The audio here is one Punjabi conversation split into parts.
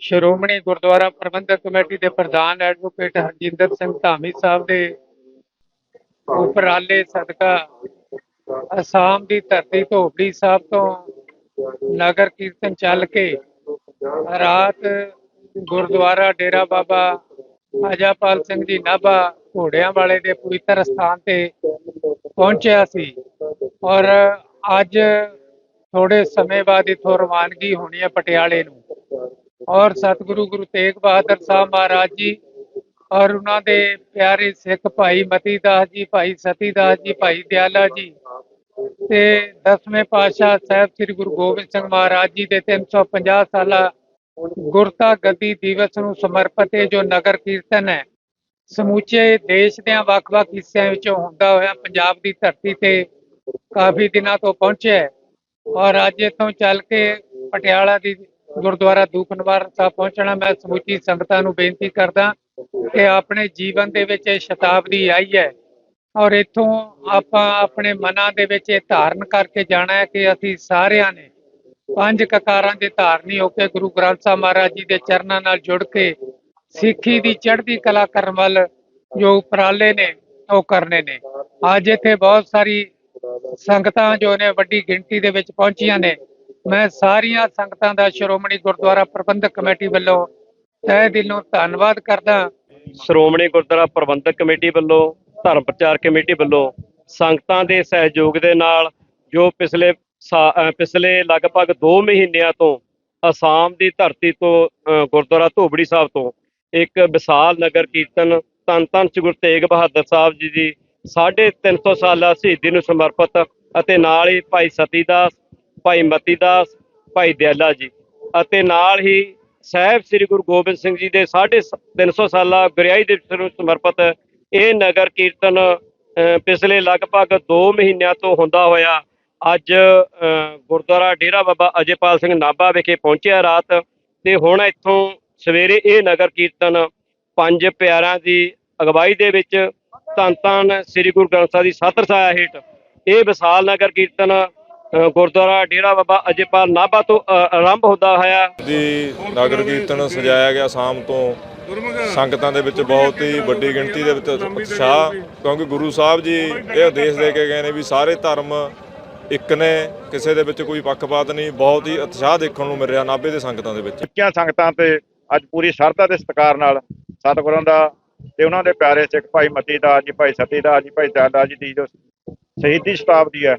ਸ਼੍ਰੋਮਣੀ ਗੁਰਦੁਆਰਾ ਪ੍ਰਬੰਧਕ ਕਮੇਟੀ ਦੇ ਪ੍ਰਧਾਨ ਐਡਵੋਕੇਟ ਹਰਜਿੰਦਰ ਸਿੰਘ ਧਾਮੀ ਸਾਹਿਬ ਦੇ ਉਪਰਾਲੇ ਸਦਕਾ ਅਸਾਮ ਦੀ ਧਰਤੀ ਧੋਬੜੀ ਸਾਹਿਬ ਤੋਂ ਨਗਰ ਕੀਰਤਨ ਚੱਲ ਕੇ ਰਾਤ ਗੁਰਦੁਆਰਾ ਡੇਰਾ ਬਾਬਾ ਅਜਾਪਾਲ ਸਿੰਘ ਜੀ ਨਾਭਾ ਘੋੜਿਆਂ ਵਾਲੇ ਦੇ ਪਵਿੱਤਰ ਸਥਾਨ ਤੇ ਪਹੁੰਚਿਆ ਸੀ ਔਰ ਅੱਜ ਥੋੜੇ ਸਮੇਂ ਬਾਅਦ ਇਥੋਂ ਰਵਾਨਗੀ ਹੋਣੀ ਹੈ ਪਟਿਆਲੇ ਨੂੰ। ਔਰ ਸਤਿਗੁਰੂ ਗੁਰੂ ਤੇਗ ਬਹਾਦਰ ਸਾਹਿਬ ਮਹਾਰਾਜ ਜੀ ਔਰ ਉਹਨਾਂ ਦੇ ਪਿਆਰੇ ਸਿੱਖ ਭਾਈ ਮਤੀ ਦਾਸ ਜੀ, ਭਾਈ ਸਤੀ ਦਾਸ ਜੀ, ਭਾਈ ਦਿਆਲਾ ਜੀ ਤੇ ਦਸਵੇਂ ਪਾਤਸ਼ਾਹ ਸਾਹਿਬ ਸ੍ਰੀ ਗੁਰੂ ਗੋਬਿੰਦ ਸਿੰਘ ਮਹਾਰਾਜ ਜੀ ਦੇ 350 ਸਾਲਾ ਗੁਰਤਾ ਗੱਦੀ ਦਿਵਸ ਨੂੰ ਸਮਰਪਿਤ ਇਹ ਜੋ ਨਗਰ ਕੀਰਤਨ ਹੈ, ਸਮੁੱਚੇ ਦੇਸ਼ ਦੇ ਵੱਖ-ਵੱਖ ਹਿੱਸਿਆਂ ਵਿੱਚੋਂ ਹੁੰਦਾ ਹੋਇਆ ਪੰਜਾਬ ਦੀ ਧਰਤੀ ਤੇ ਕਾਫੀ ਦਿਨਾਂ ਤੋਂ ਪਹੁੰਚਿਆ ਔਰ ਅੱਜ ਇੱਥੋਂ ਚੱਲ ਕੇ ਪਟਿਆਲਾ ਦੀ ਗੁਰਦੁਆਰਾ ਦੂਖ ਨਿਵਾਰਨ ਸਾਹਿਬ ਪਹੁੰਚਣਾ, ਮੈਂ ਸਮੁੱਚੀ ਸੰਗਤਾਂ ਨੂੰ ਬੇਨਤੀ ਕਰਦਾ ਕਿ ਆਪਣੇ ਜੀਵਨ ਦੇ ਵਿੱਚ ਇਹ ਸ਼ਤਾਬਦੀ ਆਈ ਹੈ ਔਰ ਇੱਥੋਂ ਆਪਾਂ ਆਪਣੇ ਮਨਾਂ ਦੇ ਵਿੱਚ ਇਹ ਧਾਰਨ ਕਰਕੇ ਜਾਣਾ ਹੈ ਕਿ ਅਸੀਂ ਸਾਰਿਆਂ ਨੇ ਪੰਜ ਕਕਾਰਾਂ ਦੇ ਧਾਰਨੀ ਹੋ ਕੇ ਗੁਰੂ ਗ੍ਰੰਥ ਸਾਹਿਬ ਮਹਾਰਾਜ ਜੀ ਦੇ ਚਰਨਾਂ ਨਾਲ ਜੁੜ ਕੇ ਸਿੱਖੀ ਦੀ, ਚੜ੍ਹਦੀ ਕਲਾ ਕਰਨ ਵੱਲ ਜੋ ਉਪਰਾਲੇ ਨੇ, ਉਹ ਕਰਨੇ ਨੇ। ਅੱਜ ਇੱਥੇ ਬਹੁਤ ਸਾਰੀ ਸੰਗਤਾਂ ਜੋ ਨੇ ਵੱਡੀ ਗਿਣਤੀ ਦੇ ਵਿੱਚ ਪਹੁੰਚੀਆਂ ਨੇ। ਮੈਂ ਸਾਰੀਆਂ ਸੰਗਤਾਂ ਦਾ ਸ਼੍ਰੋਮਣੀ ਗੁਰਦੁਆਰਾ ਪ੍ਰਬੰਧਕ ਕਮੇਟੀ ਵੱਲੋਂ ਤਹਿ ਦਿਲੋਂ ਧੰਨਵਾਦ ਕਰਦਾ ਸ਼੍ਰੋਮਣੀ ਗੁਰਦੁਆਰਾ ਪ੍ਰਬੰਧਕ ਕਮੇਟੀ ਵੱਲੋਂ, ਧਰਮ ਪ੍ਰਚਾਰ ਕਮੇਟੀ ਵੱਲੋਂ, ਸੰਗਤਾਂ ਦੇ ਸਹਿਯੋਗ ਦੇ ਨਾਲ ਜੋ ਪਿਛਲੇ ਪਿਛਲੇ ਲਗਭਗ 2 ਮਹੀਨਿਆਂ ਤੋਂ ਅਸਾਮ ਦੀ ਧਰਤੀ ਤੋਂ ਗੁਰਦੁਆਰਾ ਧੋਬੜੀ ਸਾਹਿਬ ਤੋਂ ਇੱਕ ਵਿਸ਼ਾਲ ਨਗਰ ਕੀਰਤਨ ਧੰਨ ਧੰਨ ਸ੍ਰੀ ਗੁਰੂ ਤੇਗ ਬਹਾਦਰ ਸਾਹਿਬ ਜੀ ਦੀ 350 ਸਾਲਾ ਸ਼ਹੀਦੀ ਨੂੰ ਸਮਰਪਿਤ ਅਤੇ ਨਾਲ ਹੀ ਭਾਈ ਸਤੀ ਦਾਸ ਭਾਈ ਮਤੀ ਦਾਸ, ਭਾਈ ਦਿਆਲਾ ਜੀ ਅਤੇ ਨਾਲ ਹੀ ਸਾਹਿਬ ਸ੍ਰੀ ਗੁਰੂ ਗੋਬਿੰਦ ਸਿੰਘ ਜੀ ਦੇ 350 ਸਾਲਾ ਗੁਰਿਆਈ ਦਿਵਸ ਨੂੰ ਸਮਰਪਿਤ ਇਹ ਨਗਰ ਕੀਰਤਨ ਪਿਛਲੇ ਲਗਭਗ 2 ਮਹੀਨਿਆਂ ਤੋਂ ਹੁੰਦਾ ਹੋਇਆ ਅੱਜ ਗੁਰਦੁਆਰਾ ਡੇਰਾ ਬਾਬਾ ਅਜੇਪਾਲ ਸਿੰਘ ਨਾਭਾ ਵਿਖੇ ਪਹੁੰਚਿਆ ਰਾਤ ਤੇ ਹੁਣ ਇੱਥੋਂ ਸਵੇਰੇ ਇਹ ਨਗਰ ਕੀਰਤਨ ਪੰਜ ਪਿਆਰਾਂ ਦੀ ਅਗਵਾਈ ਦੇ ਵਿੱਚ ਧੰਨ ਧੰਨ ਸ੍ਰੀ ਗੁਰੂ ਗ੍ਰੰਥ ਸਾਹਿਬ ਦੀ ਸਤਰ ਛਾਇਆ ਹੇਠ ਇਹ ਵਿਸ਼ਾਲ ਨਗਰ ਕੀਰਤਨ ਗੁਰਦੁਆਰਾ ਡੇਰਾ ਬਾਬਾ ਅਜੇਪਾਲ ਨਾਭਾ ਤੋਂ ਆਰੰਭ ਹੁੰਦਾ ਹੋਇਆ। ਦੀ ਨਗਰ ਕੀਰਤਨ ਸਜਾਇਆ ਗਿਆ ਸ਼ਾਮ ਤੋਂ। ਸੰਗਤਾਂ ਦੇ ਵਿੱਚ ਬਹੁਤ ਹੀ ਵੱਡੀ ਗਿਣਤੀ ਦੇ ਵਿੱਚ ਉਤਸ਼ਾਹ ਕਿਉਂਕਿ ਗੁਰੂ ਸਾਹਿਬ ਜੀ ਇਹ ਆਦੇਸ਼ ਦੇ ਕੇ ਗਏ ਨੇ ਵੀ ਸਾਰੇ ਧਰਮ ਇੱਕ ਨੇ ਕਿਸੇ ਦੇ ਵਿੱਚ ਕੋਈ ਪੱਖਪਾਤ ਨਹੀਂ ਬਹੁਤ ਹੀ ਉਤਸ਼ਾਹ ਦੇਖਣ ਨੂੰ ਮਿਲ ਰਿਹਾ ਨਾਭੇ ਦੇ ਸੰਗਤਾਂ ਦੇ ਵਿੱਚ। ਉੱਚੀਆਂ ਸੰਗਤਾਂ ਤੇ ਅੱਜ ਪੂਰੀ ਸ਼ਰਧਾ ਤੇ ਸਤਿਕਾਰ ਨਾਲ ਸਤਿਗੁਰਾਂ ਦਾ ਤੇ ਉਹਨਾਂ ਦੇ ਪਿਆਰੇ ਸਿੱਖ ਭਾਈ ਮਤੀ ਦਾਸ ਜੀ ਭਾਈ ਸਤੀ ਦਾਸ ਜੀ ਭਾਈ ਦਿਆਲਾ ਜੀ ਦੀ ਜੋ ਸ਼ਹੀਦੀ ਸ਼ਤਾਬਦੀ ਹੈ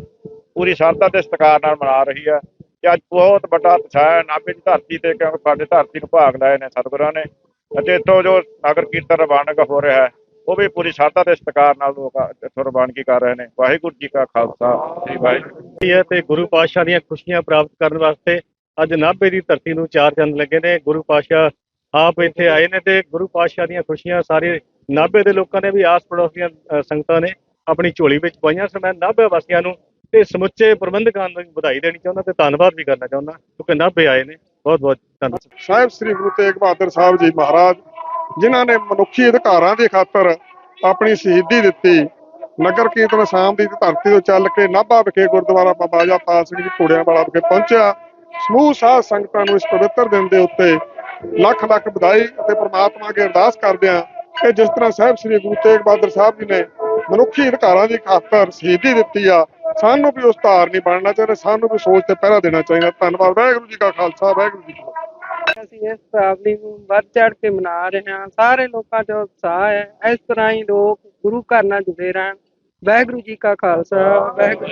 ਪੂਰੀ ਸ਼ਰਧਾ ਤੇ ਸਤਿਕਾਰ ਨਾਲ ਮਨਾ ਰਹੀ ਹੈ ਤੇ ਅੱਜ ਬਹੁਤ ਵੱਡਾ ਉਤਸ਼ਾਹ ਹੈ। ਨਾਭੇ ਦੀ ਧਰਤੀ ਤੇ ਕਿਉਂਕਿ ਸਾਡੇ ਧਰਤੀ ਨੂੰ ਭਾਗ ਲਾਏ ਨੇ ਸਤਿਗੁਰਾਂ ਨੇ ਅਤੇ ਇੱਥੋਂ ਜੋ ਨਗਰ ਕੀਰਤਨ ਰਵਾਨਗ ਹੋ ਰਿਹਾ ਹੈ, ਉਹ ਵੀ ਪੂਰੀ ਸ਼ਰਧਾ ਤੇ ਸਤਿਕਾਰ ਨਾਲ ਲੋਕ ਇੱਥੋਂ ਰਵਾਨਗੀ ਕਰ ਰਹੇ ਨੇ। ਵਾਹਿਗੁਰੂ ਜੀ ਕਾ ਖਾਲਸਾ, ਸ੍ਰੀ ਵਾਹਿਗੁਰੂ। ਹੈ ਤੇ ਗੁਰੂ ਪਾਤਸ਼ਾਹ ਦੀਆਂ ਖੁਸ਼ੀਆਂ ਪ੍ਰਾਪਤ ਕਰਨ ਵਾਸਤੇ ਅੱਜ ਨਾਭੇ ਦੀ ਧਰਤੀ ਨੂੰ ਚਾਰ ਚੰਦ ਲੱਗੇ ਨੇ। ਗੁਰੂ ਪਾਤਸ਼ਾਹ ਆਪ ਇੱਥੇ ਆਏ ਨੇ ਤੇ ਗੁਰੂ ਪਾਤਸ਼ਾਹ ਦੀਆਂ ਖੁਸ਼ੀਆਂ ਸਾਰੇ ਨਾਭੇ ਦੇ ਲੋਕਾਂ ਨੇ ਵੀ ਆਸ ਪੜੋਸ ਦੀਆਂ ਸੰਗਤਾਂ ਨੇ ਆਪਣੀ ਝੋਲੀ ਵਿੱਚ ਪਾਈਆਂ। ਸੋ ਮੈਂ ਨਾਭੇ ਵਾਸੀਆਂ ਨੂੰ ਤੇ ਸਮੁੱਚੇ ਪ੍ਰਬੰਧਕਾਂ ਨੂੰ ਵਧਾਈ ਦੇਣੀ ਚਾਹੁੰਦਾ ਤੇ ਧੰਨਵਾਦ ਵੀ ਕਰਨਾ ਚਾਹੁੰਦਾ। ਕਿਉਂਕਿ ਨਾਭੇ ਆਏ ਨੇ। ਬਹੁਤ ਬਹੁਤ ਧੰਨਵਾਦ। ਸਾਹਿਬ, ਸ੍ਰੀ ਗੁਰੂ ਤੇਗ ਬਹਾਦਰ ਸਾਹਿਬ ਜੀ ਮਹਾਰਾਜ, ਜਿਨ੍ਹਾਂ ਨੇ ਮਨੁੱਖੀ ਅਧਿਕਾਰਾਂ ਦੀ ਖਾਤਰ ਆਪਣੀ ਸ਼ਹੀਦੀ ਦਿੱਤੀ, ਨਗਰ ਕੀਰਤਨ ਸ਼ਾਮ ਦੀ ਧਰਤੀ ਤੋਂ ਚੱਲ ਕੇ ਨਾਭਾ ਵਿਖੇ ਗੁਰਦੁਆਰਾ ਬਾਬਾ ਜਾਪਾਲ ਸਿੰਘ ਜੀ ਘੋੜਿਆਂ ਵਾਲਾ ਵਿਖੇ ਪਹੁੰਚਿਆ। ਸਮੂਹ ਸਾਧ ਸੰਗਤਾਂ ਨੂੰ ਇਸ ਪਵਿੱਤਰ ਦਿਨ ਦੇ ਉੱਤੇ ਲੱਖ ਲੱਖ ਵਧਾਈ ਅਤੇ ਪ੍ਰਮਾਤਮਾ ਅੱਗੇ ਅਰਦਾਸ ਕਰਦੇ ਹਾਂ ਕਿ ਜਿਸ ਤਰ੍ਹਾਂ ਸਾਹਿਬ, ਸ੍ਰੀ ਗੁਰੂ ਤੇਗ ਬਹਾਦਰ ਸਾਹਿਬ ਜੀ ਨੇ ਮਨੁੱਖੀ ਅਧਿਕਾਰਾਂ ਦੀ ਖਾਤਰ ਸ਼ਹੀਦੀ ਦਿੱਤੀ ਆ ਸਾਨੂੰ ਵੀ ਉਸ ਧਾਰ ਨਹੀਂ ਬਣਨਾ ਚਾਹੀਦਾ, ਸਾਨੂੰ ਵੀ ਸੋਚ ਤੇ ਪਹਿਰਾ ਦੇਣਾ ਚਾਹੀਦਾ। ਧੰਨਵਾਦ, ਵਾਹਿਗੁਰੂ ਜੀ ਕਾ ਖਾਲਸਾ, ਵਾਹਿਗੁਰੂ ਜੀ ਅਸੀਂ ਇਸ ਸ਼ਤਾਬਦੀ ਨੂੰ ਵੱਧ ਚੜ ਕੇ ਮਨਾ ਰਹੇ ਹਾਂ। ਸਾਰੇ ਲੋਕਾਂ 'ਚ ਉਤਸ਼ਾਹ ਹੈ। ਇਸ ਤਰ੍ਹਾਂ ਹੀ ਲੋਕ ਗੁਰੂ ਘਰ ਨਾਲ ਜੁੜੇ ਰਹਿਣ। ਵਾਹਿਗੁਰੂ ਜੀ ਕਾ ਖਾਲਸਾ, ਵਾਹਿਗੁਰੂ ਜੀ